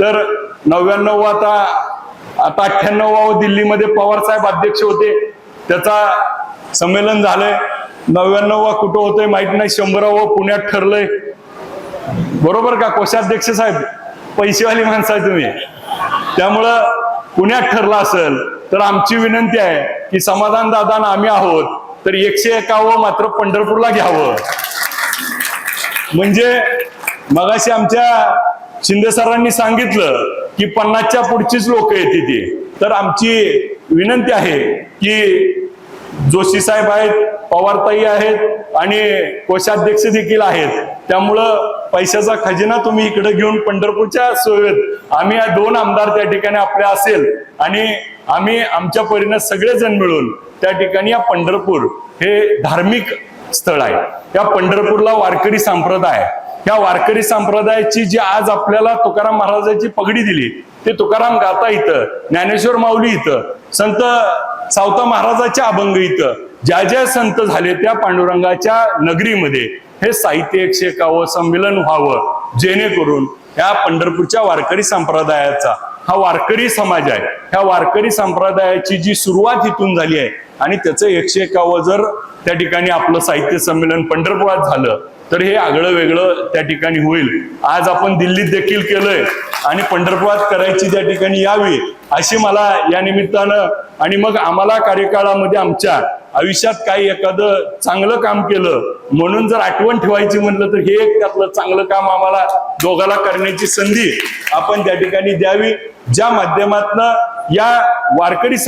तर नव्याण्णव आता आता अठ्ठ्याण्णव दिल्लीमध्ये पवार साहेब अध्यक्ष होते. त्याचा संमेलन झालंय. नव्याण्णव कुठं होतंय माहीत नाही. शंभरावं पुण्यात ठरलंय. बरोबर का? कोषाध्यक्ष साहेब? पैसेवाली माणसं आहे तुम्ही. त्यामुळं पुण्यात ठरलं असेल तर आमची विनंती आहे की समाधान दादा आम्ही आहोत तर एकशे एकावं मात्र पंढरपूरला घ्यावं. म्हणजे मगाशी आमच्या शिंदे सरांनी सांगितलं की पन्नासच्या पुढचीच लोक येते ती. तर आमची विनंती आहे की जोशी साहेब आहेत पवारताई आहेत आणि कोषाध्यक्ष देखील आहेत. त्यामुळं पैशाचा खजिना तुम्ही इकडे घेऊन पंढरपूरच्या सोयीत आम्ही या दोन आमदार त्या ठिकाणी आपले असेल आणि आम्ही आमच्या परीनं सगळेजण मिळून त्या ठिकाणी या पंढरपूर हे धार्मिक स्थळ आहे. या पंढरपूरला वारकरी संप्रदाय. या वारकरी संप्रदायाची जी आज आपल्याला तुकाराम महाराजांची पगडी दिली ते तुकाराम गाता इथं ज्ञानेश्वर माऊली इथं संत सावता महाराजाच्या अभंग इथं ज्या ज्या संत झाले त्या पांडुरंगाच्या नगरीमध्ये हे साहित्य एकशे एकावं संमेलन व्हावं जेणेकरून ह्या पंढरपूरच्या वारकरी संप्रदायाचा हा वारकरी समाज आहे. ह्या वारकरी संप्रदायाची जी सुरुवात इथून झाली आहे आणि त्याचं एकशे एकावं जर त्या ठिकाणी आपलं साहित्य संमेलन पंढरपुरात झालं तर हे आगळं वेगळं त्या ठिकाणी होईल. आज आपण दिल्लीत देखील केलंय आणि पंढरपुरात करायची त्या ठिकाणी यावी अशी मला या निमित्तानं आणि मग आम्हाला कार्यकाळामध्ये आमच्या आयुष्यात काही एखादं चांगलं काम केलं म्हणून जर आठवण ठेवायची म्हटलं तर हे एक त्यातलं चांगलं काम आम्हाला दोघाला करण्याची संधी आपण त्या ठिकाणी द्यावी. ज्या माध्यमातनं या वारकरी